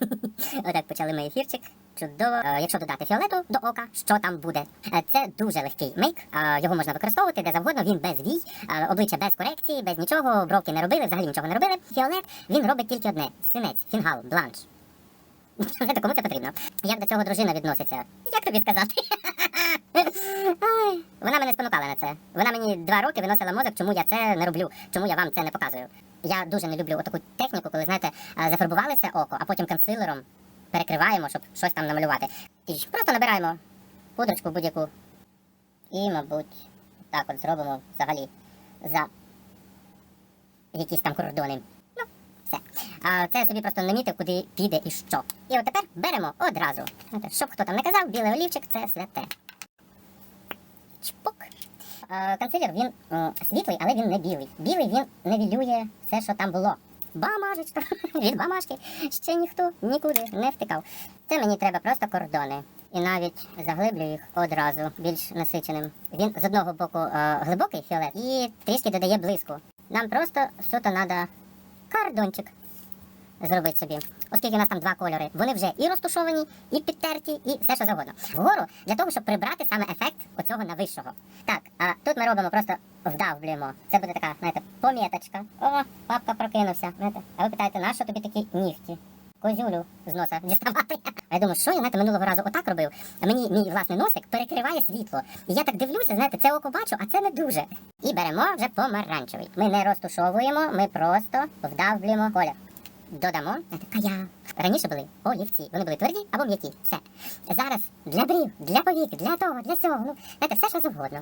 Отак почали ми ефірчик. Чудово. Е, Якщо додати фіолету до ока, що там буде? Е, Це дуже легкий мейк. Е, Його можна використовувати де завгодно. Він без вій, обличчя без корекції, без нічого. Бровки не робили, взагалі нічого не робили. Фіолет він робить тільки одне: синець, фінгал, бланш. Кому це потрібно? Як до цього дружина відноситься? Як тобі сказати? Ай, Вона мене спонукала на це. Вона мені два роки виносила мозок, чому я це не роблю, чому я вам це не показую. Я дуже не люблю таку техніку, коли, знаєте, а, зафарбували все око, а потім консилером перекриваємо, щоб щось там намалювати. І просто набираємо пудрочку будь-яку. І, мабуть, так от зробимо взагалі за якісь там кордони. Ну, все. А це я собі просто намітив, куди піде і що. І от тепер беремо одразу. Щоб хто там не казав, білий олівчик це святе. Чпок. Е, Консилер він світлий, але він не білий. Білий він невілює все, що там було. Бамажечка. Від бамажки ще ніхто нікуди не втикав. Це мені треба просто кордони. І навіть заглиблю їх одразу більш насиченим. Він з одного боку е, глибокий фіолет і трішки додає блиску. Нам просто що-то треба кордончик зробити собі. Оскільки у нас там два кольори, вони вже і розтушовані, і підтерті, і все що завгодно. Вгору для того, щоб прибрати саме ефект оцього навищого. Так, а тут ми робимо просто вдавлюємо. Це буде така, знаєте, поміточка. О, папка прокинувся. Знаєте, а ви питаєте, на що тобі такі нігті? Козюлю з носа діставати. А я думаю, що я знаєте, минулого разу отак робив, а мені мій власний носик перекриває світло. І я так дивлюся, знаєте, це око бачу, а це не дуже. І беремо вже помаранчевий. Ми не розтушовуємо, ми просто вдавлюємо колір. Додамо кая. Раніше були олівці. Вони були тверді або м'які. Все. Зараз для брів, для повік, для того, для цього. Ну, знаєте, все, що завгодно.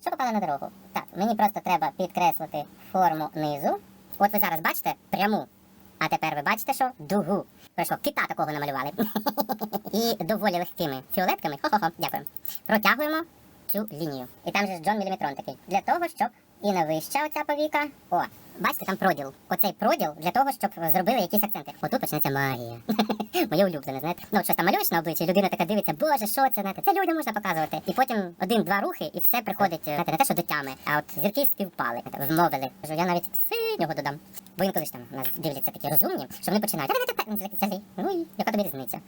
Що попало на дорогу? Так, мені просто треба підкреслити форму низу. От ви зараз бачите пряму. А тепер ви бачите, що дугу. Пройшло кита такого намалювали. І доволі легкими фіолетками. Хо-хо-хо, дякую. Протягуємо цю лінію. І там же ж Джон Міліметрон такий. Для того, щоб і найвища оця повіка. О, бачите, там проділ. Оцей проділ для того, щоб зробили якісь акценти. Отут почнеться магія. Моє улюблене, знаєте. Ну, щось там малюєш на обличчі, людина така дивиться, боже, що це, знаєте, це людям можна показувати. І потім один-два рухи, і все приходить, знаєте, не те, що до а от зірки співпали, вмовили. Що я навіть синього додам. Бо інколи ж там нас дивляться такі розумні, що вони починають. Ну яка тобі різниця?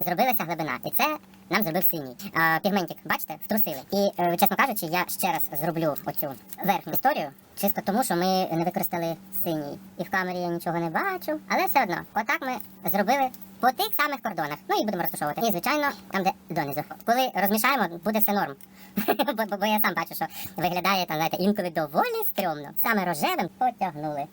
Зробилася глибина, і це нам зробив синій. А, пігментик, бачите, втрусили. І, е, чесно кажучи, я ще раз зроблю оцю верхню історію, чисто тому, що ми не використали синій. І в камері я нічого не бачу. Але все одно, отак ми зробили по тих самих кордонах. Ну і будемо розташовувати. І, звичайно, там, де донизу. Коли розмішаємо, буде все норм. бо, бо, бо я сам бачу, що виглядає там, знаєте, інколи доволі стрьомно. Саме рожевим потягнули.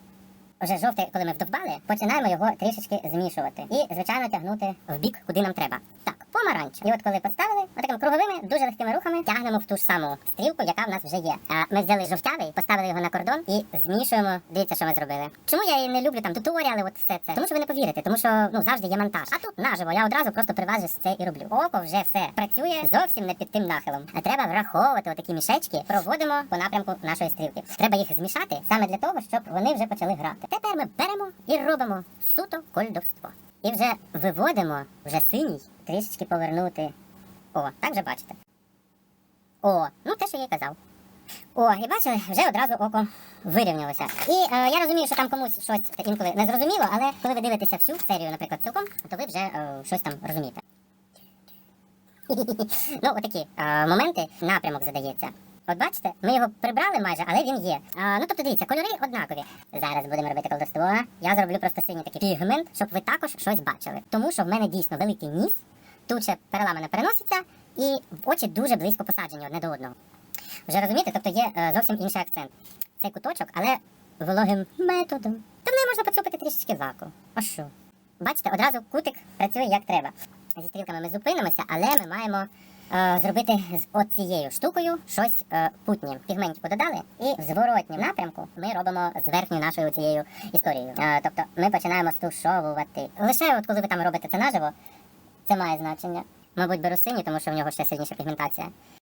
Вже жовтий, коли ми вдовбали, починаємо його трішечки змішувати. І, звичайно, тягнути в бік, куди нам треба. Так, помаранч. І от коли поставили, отакими круговими, дуже легкими рухами тягнемо в ту ж саму стрілку, яка в нас вже є. А ми взяли жовтявий, поставили його на кордон і змішуємо. Дивіться, що ми зробили. Чому я і не люблю там туторіали, от все це? Тому що ви не повірите, тому що ну завжди є монтаж. А тут наживо, я одразу просто при вас же це і роблю. Око вже все працює зовсім не під тим нахилом. А треба враховувати отакі мішечки, проводимо по напрямку нашої стрілки. Треба їх змішати саме для того, щоб вони вже почали грати. Тепер ми беремо і робимо суто кольдовство. І вже виводимо вже синій, трішечки повернути. О, так же бачите. О, ну те, що я й казав. О, і бачили, вже одразу око вирівнялося. І е, я розумію, що там комусь щось інколи не зрозуміло, але коли ви дивитеся всю серію, наприклад, цілком, то ви вже е, щось там розумієте. ну, отакі е, моменти, напрямок задається. От бачите, ми його прибрали майже, але він є. А, ну тобто дивіться, кольори однакові. Зараз будемо робити колдовство. Я зроблю просто синій такий пігмент, щоб ви також щось бачили. Тому що в мене дійсно великий ніс, тут ще переламане переноситься, і очі дуже близько посаджені одне до одного. Вже розумієте, тобто є е, зовсім інший акцент. Цей куточок, але вологим методом. Та в неї можна поцупити трішечки лаку. А що? Бачите, одразу кутик працює як треба. Зі стрілками ми зупинимося, але ми маємо зробити з оцією штукою щось е, путнє. Пігментику додали, і в зворотнім напрямку ми робимо з верхньою нашою цією історією. Е, тобто ми починаємо стушовувати. Лише от коли ви там робите це наживо, це має значення. Мабуть, беру синій, тому що в нього ще сильніша пігментація.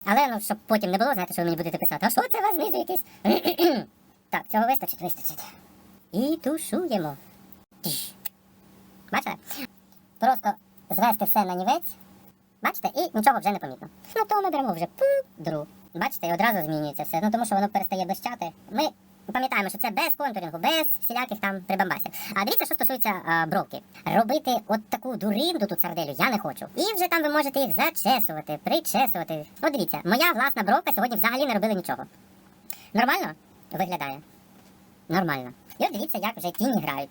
Але ну, щоб потім не було, знаєте, що ви мені будете писати, а що це у вас знизу якийсь? так, цього вистачить, вистачить. І тушуємо. Бачите? Просто звести все на нівець. Бачите, і нічого вже не помітно. Ну то ми беремо вже пудру. Бачите, і одразу змінюється все. Ну тому що воно перестає блищати. Ми Пам'ятаємо, що це без контурінгу, без всіляких там прибамбасів. А дивіться, що стосується а, бровки. Робити от таку дуринду тут сарделю я не хочу. І вже там ви можете їх зачесувати, причесувати. От дивіться, моя власна бровка сьогодні взагалі не робила нічого. Нормально виглядає? Нормально. І от дивіться, як вже тіні грають.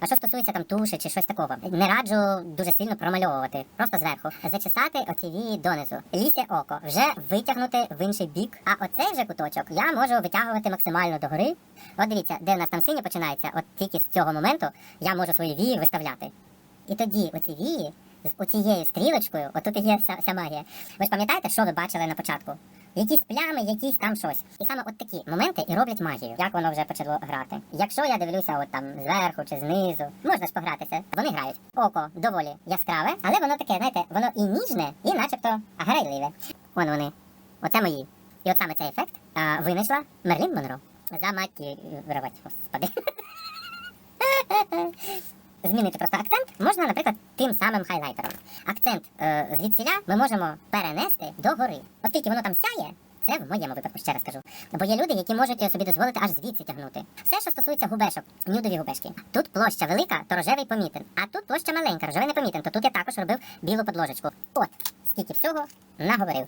А що стосується там туші чи щось такого, не раджу дуже сильно промальовувати, просто зверху. Зачесати оці вії донизу. Лісе око вже витягнути в інший бік. А оцей вже куточок я можу витягувати максимально догори. От дивіться, де в нас там синє починається, от тільки з цього моменту я можу свої вії виставляти. І тоді оці вії з оцією стрілочкою, отут і є вся, вся магія. Ви ж пам'ятаєте, що ви бачили на початку? Якісь плями, якісь там щось. І саме от такі моменти і роблять магію. Як воно вже почало грати. Якщо я дивлюся от там зверху чи знизу, можна ж погратися. Вони грають. Око доволі яскраве, але воно таке, знаєте, воно і ніжне, і начебто грайливе. Вон вони. Оце мої. І от саме цей ефект а, винайшла Мерлін Монро. Заматірувати, господи. Змінити просто акцент можна, наприклад, тим самим хайлайтером. Акцент е, звідсіля ми можемо перенести догори. Оскільки воно там сяє, це в моєму випадку ще раз кажу. Бо є люди, які можуть собі дозволити аж звідси тягнути. Все, що стосується губешок, нюдові губешки. Тут площа велика, то рожевий помітен. А тут площа маленька, рожевий не помітен. То тут я також робив білу подложечку. От, скільки всього наговорив.